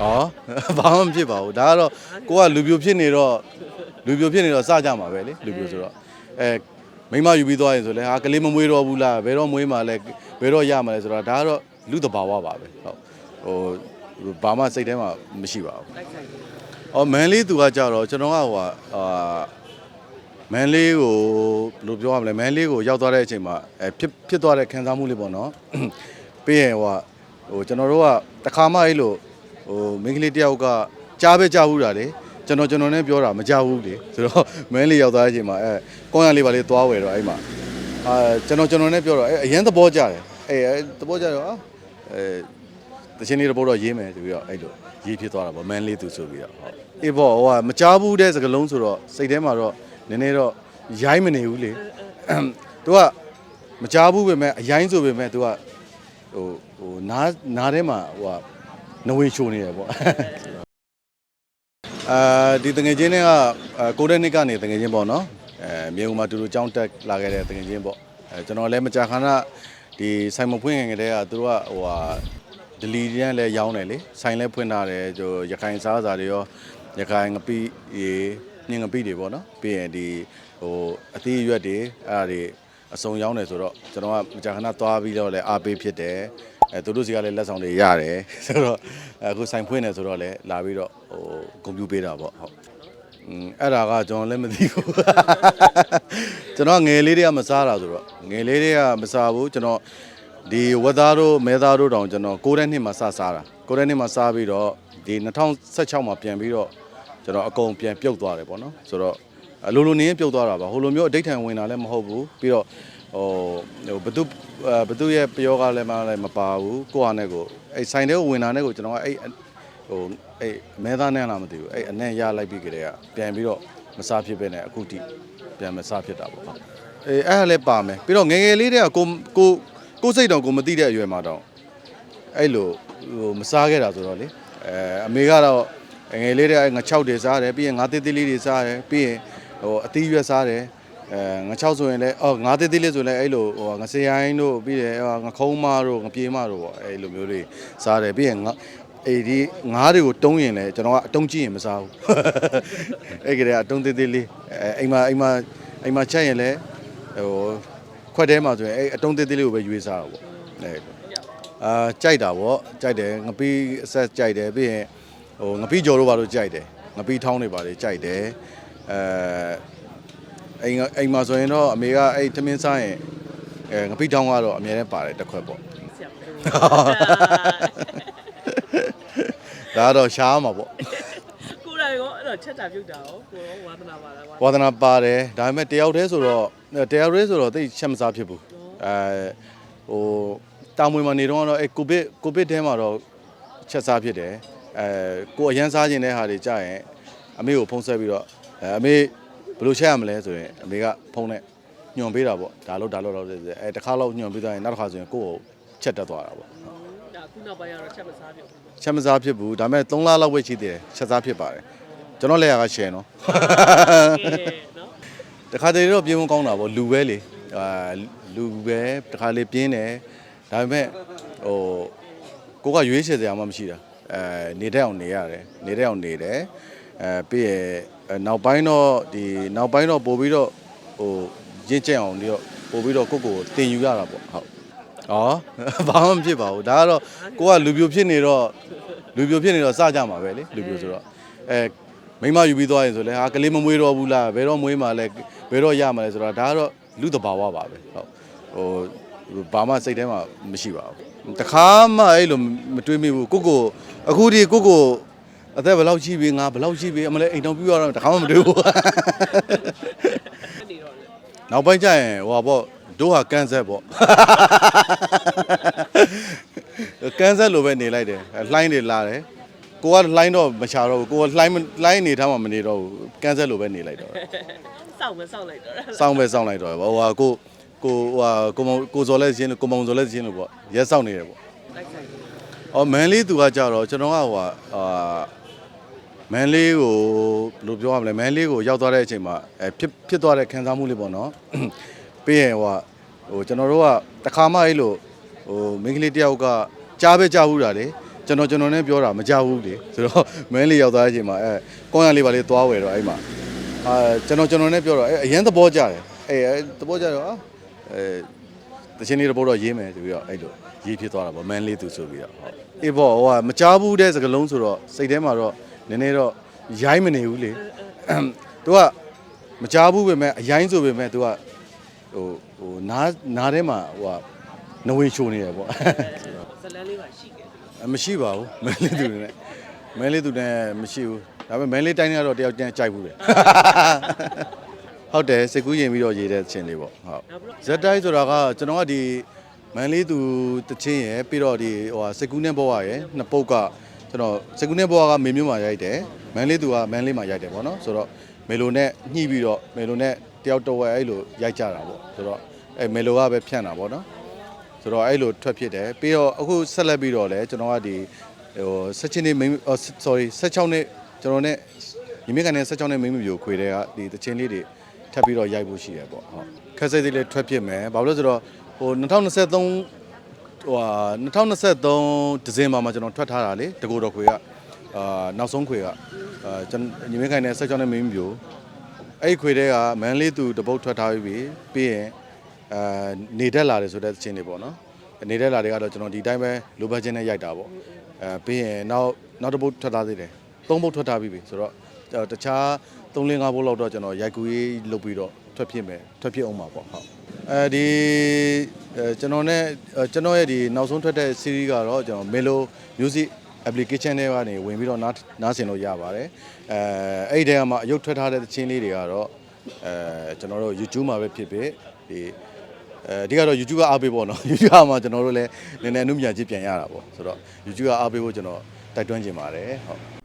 ဩဘာမှမဖြစ်ပါဘူးဒါကတော့ကိုကလူပြိုဖြစ်နေတော့လူပြိုဖြစ်နေတော့စကြမှာပဲလေလူပြိုဆိုတော့အဲမိမယူပြီးသွားရင်ဆိုလဲဟာကလေးမမွေးတော့ဘူးလားဘယ်တော့မွေးမှာလဲဘယ်တော့ရမှာလဲဆိုတော့ဒါကတော့လူတဘာဝပါပဲဟုတ်ဟိုဘာမှစိတ်ထဲမှာမရှိပါဘူးတိုက်ဆိုင်တယ်။အော်မန်လေးသူကကြတော့ကျွန်တော်ကဟိုဟာအာမန်လေးကိုဘယ်လိုပြောရမလဲမန်လေးကိုရောက်သွားတဲ့အချိန်မှာအဲဖြစ်ဖြစ်သွားတဲ့ခံစားမှုလေးပေါ့နော်။ပြီးရင်ဟိုဟာဟိုကျွန်တော်တို့ကတခါမှအဲ့လို ဟိုမိန်းကလေးတယောက်ကကြားပဲကြားဘူးတာလေကျွန်တော်ကျွန်တော်နဲ့ပြောတာမကြားဘူးလေဆိုတော့မန်လေးရောက်သွားတဲ့အချိန်မှာအဲကောင်းရလေးပါလေးသွားဝယ်တော့အဲ့မှာအာကျွန်တော်ကျွန်တော်နဲ့ပြောတော့အဲအရင်သဘောကျတယ်အဲအဲသဘောကျတော့အာအဲတချင်းလေးတစ်ပုတ်တော့ရေးမယ်ဆိုပြီးတော့အဲ့လိုရေးဖြစ်သွားတာပေါ့မန်လေးသူဆိုပြီးတော့ဟုတ်အေးပေါ့ဟိုကမကြားဘူးတဲ့စကလုံးဆိုတော့စိတ်ထဲမှာတော့နည်းနည်းတော့ရိုင်းမနေဘူးလေသူကမကြားဘူးပဲမဲ့အရိုင်းဆိုပဲမဲ့သူကဟိုဟိုနားနားထဲမှာဟိုက နဝင်ရှိုးနေတယ်ပေါ့အာဒီတငယ်ချင်းတွေကအာကိုတဲ့နှစ်ကနေတငယ်ချင်းပေါ့နော်အဲမြေဦးမှာတူတူကြောင်းတက်လာခဲ့တဲ့တငယ်ချင်းပေါ့အဲကျွန်တော်လည်းမကြာခဏဒီဆိုင်မဖွင့်ခင်ကတည်းကသူတို့ကဟိုဟာဒလီတန်းလည်းရောင်းတယ်လေဆိုင်လည်းဖွင့်ထားတယ်ကျိုရခိုင်စားစာတွေရောရခိုင်ငပိရေညင်ငပိတွေပေါ့နော်ပြီးရင်ဒီဟိုအသီးအရွက်တွေအဲ့ဒါတွေအစုံရောင်းတယ်ဆိုတော့ကျွန်တော်ကမကြာခဏသွားပြီးတော့လည်းအားပေးဖြစ်တယ် အဲသူတို့စီကလည်းလက်ဆောင်တွေရတယ်ဆိုတော့အခုဆိုင်ဖွင့်နေဆိုတော့လည်းလာပြီးတော့ဟိုဂုဏ်ပြုပေးတာပေါ့ဟုတ်อืมအဲ့ဒါကကျွန်တော်လည်းမသိဘူးကျွန်တော်ငယ်လေးတွေကမစားတာဆိုတော့ငယ်လေးတွေကမစားဘူးကျွန်တော်ဒီဝက်သားတို့မဲသားတို့တောင်ကျွန်တော်6ရက်နှစ်မှာစစားတာ6ရက်နှစ်မှာစားပြီးတော့ဒီ2016မှာပြန်ပြီးတော့ကျွန်တော်အကုန်ပြန်ပြုတ်သွားတယ်ပေါ့နော်ဆိုတော့အလိုလိုနေရင်ပြုတ်သွားတာပါဟိုလိုမျိုးအဋိဋ္ဌံဝင်တာလည်းမဟုတ်ဘူးပြီးတော့ ဟိုဟိုဘသူဘသူရဲ့ပယောကလည်းမလည်းမပါဘူးကိုဟာနဲ့ကိုအဲ့ဆိုင်တဲ့ကိုဝင်တာနဲ့ကိုကျွန်တော်ကအဲ့ဟိုအဲ့မဲသားနဲ့လားမသိဘူးအဲ့အနဲ့ရလိုက်ပြီးကြတဲ့ကပြန်ပြီးတော့မစားဖြစ်ပဲနဲ့အခုတိပြန်မစားဖြစ်တာပေါ့ဟုတ်အေးအဲ့ဒါလည်းပါမယ်ပြီးတော့ငယ်ငယ်လေးတည်းကကိုကိုကိုယ်စိတ်တော့ကိုမသိတဲ့အရွယ်မှာတော့အဲ့လိုဟိုမစားခဲ့တာဆိုတော့လေအဲအမေကတော့ငယ်လေးတဲ့ငါ6တွေစားတယ်ပြီးရင်ငါသေးသေးလေးတွေစားတယ်ပြီးရင်ဟိုအသီးရွက်စားတယ် အဲငါ6ဆိုရင်လည်းအော်ငါသေးသေးလေးဆိုလည်းအဲ့လိုဟိုငါစရိုင်းတို့ပြီးတယ်ငါခုံးမတို့ငါပြေးမတို့ပေါ့အဲ့လိုမျိုးတွေစားတယ်ပြီးရင်ငါအေးဒီငါးတွေကိုတုံးရင်လည်းကျွန်တော်ကအတုံးကြည့်ရင်မစားဘူးအဲ့ကလေးကအတုံးသေးသေးလေးအဲအိမ်မှာအိမ်မှာအိမ်မှာချက်ရင်လည်းဟိုခွက်ထဲမှာဆိုရင်အဲ့အတုံးသေးသေးလေးကိုပဲရွေးစားတာပေါ့အဲအာကြိုက်တာပေါ့ကြိုက်တယ်ငပီးအဆက်ကြိုက်တယ်ပြီးရင်ဟိုငပီးကြော်တို့ဘာလို့ကြိုက်တယ်ငပီးထောင်းတွေဘာတွေကြိုက်တယ်အဲ အိမ်ကအိမ်မှာဆိုရင်တော့အမေကအဲ့ထမင်းစားရင်အဲငပီးထောင်းကတော့အများနဲ့ပါတယ်တစ်ခွက်ပေါ့ဆရာမဒါကတော့ရှားမှာပေါ့ကိုယ်တိုင်ရောအဲ့တော့ချက်တာပြုတ်တာရောကိုရောဝါသနာပါလားဝါသနာပါတယ်ဒါပေမဲ့တယောက်တည်းဆိုတော့တယောက်တည်းဆိုတော့သိချက်မစားဖြစ်ဘူးအဲဟိုတာမွေမှာနေတော့ကတော့အဲကိုဗစ်ကိုဗစ်ထဲမှာတော့ချက်စားဖြစ်တယ်အဲကိုအရန်စားခြင်းတဲ့ဟာတွေကြာရင်အမေကိုဖုန်းဆက်ပြီးတော့အဲအမေဘ ယ်လိုချက်ရမလဲဆိုရင်အမေကဖုန်းနဲ့ညွန်ပေးတာပေါ့ဒါလို့ဒါလို့တော့အဲတစ်ခါလောက်ညွန်ပေးသွားရင်နောက်တစ်ခါဆိုရင်ကိုယ့်ကိုချက်တက်သွားတာပေါ့ဒါခုနောက်ပိုင်းကတော့ချက်မစားပြုတ်ဘူးချက်မစားဖြစ်ဘူးဒါပေမဲ့3လလောက်ပဲရှိသေးတယ်ချက်စားဖြစ်ပါတယ်ကျွန်တော်လည်းရကရှယ်နော်ကဲနော်တခါတလေတော့ပြင်းမကောင်းတာပေါ့လူပဲလေအာလူပဲတခါလေပြင်းတယ်ဒါပေမဲ့ဟိုကိုကရွေးချယ်စရာမှမရှိတာအဲနေတဲ့အောင်နေရတယ်နေတဲ့အောင်နေတယ် အဲပြီးရအဲနောက်ပိုင်းတော့ဒီနောက်ပိုင်းတော့ပို့ပြီးတော့ဟိုရင့်ကျက်အောင်ပြီးတော့ပို့ပြီးတော့ကိုယ့်ကိုယ်တင်ယူရတာပေါ့ဟုတ်ဩဘာမှမဖြစ်ပါဘူးဒါကတော့ကိုကလူပြိုဖြစ်နေတော့လူပြိုဖြစ်နေတော့စကြမှာပဲလေလူပြိုဆိုတော့အဲမိမယူပြီးသွားရင်ဆိုလဲဟာကလေးမမွေးတော့ဘူးလားဘယ်တော့မွေးမှာလဲဘယ်တော့ရမှာလဲဆိုတော့ဒါကတော့လူတဘာဝပါပဲဟုတ်ဟိုဘာမှစိတ်ထဲမှာမရှိပါဘူးတခါမှအဲ့လိုမတွေးမိဘူးကိုကိုအခုဒီကိုကို အသက်ဘယ်လောက်ရှိပြီငါဘယ်လောက်ရှိပြီအမလဲအိမ်တော်ပြရတော့တခါမှမတွေးဘူးနေတော့လေနောက်ပိုင်းကျရင်ဟိုပါပေါ့တို့ဟာကန်ဆက်ပေါ့ကန်ဆက်လိုပဲနေလိုက်တယ်လှိုင်းတွေလာတယ်ကိုကလှိုင်းတော့မချတော့ဘူးကိုကလှိုင်းမလှိုင်းနေထားမှမနေတော့ဘူးကန်ဆက်လိုပဲနေလိုက်တော့စောင့်မစောင့်လိုက်တော့စောင်းပဲစောင်းလိုက်တော့ဟိုဟာကိုကိုဟိုဟာကိုမောင်ကိုစော်လဲရှင်းလို့ကိုမောင်စော်လဲရှင်းလို့ပေါ့ရက်စောင်းနေတယ်ပေါ့တိုက်ဆိုင်တယ်။အော်မန်လေးသူကကြတော့ကျွန်တော်ကဟိုဟာအာ မန်လေးကိုဘယ်လိုပြောရမလဲမန်လေးကိုရောက်သွားတဲ့အချိန်မှာအဲဖြစ်ဖြစ်သွားတဲ့ခံစားမှုလေးပေါ့နော်။ပြီးရင်ဟိုဟာဟိုကျွန်တော်တို့ကတခါမှအဲ့လိုဟိုမိန်းကလေးတယောက်ကကြားပဲကြားဘူးတာလေကျွန်ကျွန်တော်ကျွန်တော်နဲ့ပြောတာမကြဘူးလေဆိုတော့မင်းလေးရောက်သွားတဲ့အချိန်မှာအဲကောင်းရလေးပါလေးသွားဝယ်တော့အဲ့မှာအာကျွန်တော်ကျွန်တော်နဲ့ပြောတော့အဲအရင်သဘောကျတယ်အဲအဲသဘောကျတော့အာအဲတချင်းလေးတစ်ပုတ်တော့ရေးမယ်ဆိုပြီးတော့အဲ့လိုရေးဖြစ်သွားတာပေါ့မန်းလေးသူဆိုပြီးတော့ဟုတ်အေးပေါ့ဟိုကမကြဘူးတဲ့စကလုံးဆိုတော့စိတ်ထဲမှာတော့ နည်းနည်းတော့ရိုင်းမနေဘူးလေသူကမကြဘူးပဲမဲ့အရိုင်းဆိုပဲမဲ့သူကဟိုဟိုနားနားထဲမှာဟိုကနဝင်ရှိုးနေတယ်ပေါ့ဇလန်းလေးပါရှိခဲ့အမရှိပါဘူးမန်းလေးသူနဲ့မန်းလေးသူနဲ့မရှိဘူးဒါပေမဲ့မန်းလေးတိုင်းကတော့တယောက်တည်းကြိုက်ဘူးလေဟုတ်တယ်စိတ်ကူးရင်ပြီးတော့ရေးတဲ့ချင်းလေးပေါ့ဟုတ်နောက်ပြီးတော့ဇက်တိုင်းဆိုတာကကျွန်တော်ကဒီမန်းလေးသူတချင်းရယ်ပြီးတော့ဒီဟိုဟာစိတ်ကူးနဲ့ဘောရယ်နှစ်ပုတ်က ကျွန်တော်စိတ်ကူးနဲ့ဘောကမေမျိုးမှာရိုက်တယ်မန်းလေးသူကမန်းလေးမှာရိုက်တယ်ပေါ့နော်ဆိုတော့မေလိုနဲ့ညှိပြီးတော့မေလိုနဲ့တယောက်တော့ဝဲအဲ့လိုရိုက်ကြတာပေါ့ဆိုတော့အဲမေလိုကပဲဖြန့်တာပေါ့နော်ဆိုတော့အဲ့လိုထွက်ဖြစ်တယ်ပြီးတော့အခုဆက်လက်ပြီးတော့လည်းကျွန်တော်ကဒီဟို16နှစ်မိန်းအော် sorry 16နှစ်ကျွန်တော်နဲ့ညီမကန်နဲ့16နှစ်မိန်းမမျိုးခွေတဲ့ကဒီတချင်းလေးတွေထပ်ပြီးတော့ရိုက်ဖို့ရှိတယ်ပေါ့ဟုတ်ခက်စိတ်လေးလည်းထွက်ဖြစ်မယ်ဘာလို့လဲဆိုတော့ဟို2023 ဟိုဟာ2023ဒီဇင်ဘာမှာကျွန်တော်ထွက်ထားတာလေတကူတော်ခွေကအာနောက်ဆုံးခွေကအာကျွန်တော်ညီမကန်နဲ့16နှစ်မိန်းမမျိုးအဲ့ဒီခွေတဲ့ကမန်လေးသူတပုတ်ထွက်ထားပြီးပြီပြီးရင်အာနေတက်လာတယ်ဆိုတဲ့သချင်းတွေပေါ့နော်နေတက်လာတွေကတော့ကျွန်တော်ဒီတိုင်းပဲလိုဘတ်ချင်းနဲ့ရိုက်တာပေါ့အဲပြီးရင်နောက်နောက်တစ်ပုတ်ထွက်ထားသေးတယ်သုံးပုတ်ထွက်ထားပြီးပြီဆိုတော့အဲတခြား3 4 5ပုတ်လောက်တော့ကျွန်တော်ရိုက်ကူရေးလုပ်ပြီးတော့ထွက်ဖြစ်မယ်ထွက်ဖြစ်အောင်ပါပေါ့ဟုတ်အဲဒီအဲ ကျွန်တော်နဲ့အဲကျွန်တော်ရဲ့ဒီနောက်ဆုံးထွက်တဲ့ series ကတော့ကျွန်တော် Melo Music application တွေကနေဝင်ပြီးတော့နားနားဆင်လို့ရပါတယ်အဲအဲ့ဒီထဲမှာအယုတ်ထွက်ထားတဲ့သချင်းလေးတွေကတော့အဲကျွန်တော်တို့ YouTube မှာပဲဖြစ်ဖြစ်ဒီအဲဒီကတော့ YouTube ကအားပေးပေါ့နော် YouTube မှာကျွန်တော်တို့လည်းနည်းနည်းအမှုမြတ်ကြီးပြန်ရတာပေါ့ဆိုတော့ YouTube ကအားပေးဖို့ကျွန်တော်တိုက်တွန်းချင်ပါတယ်ဟုတ်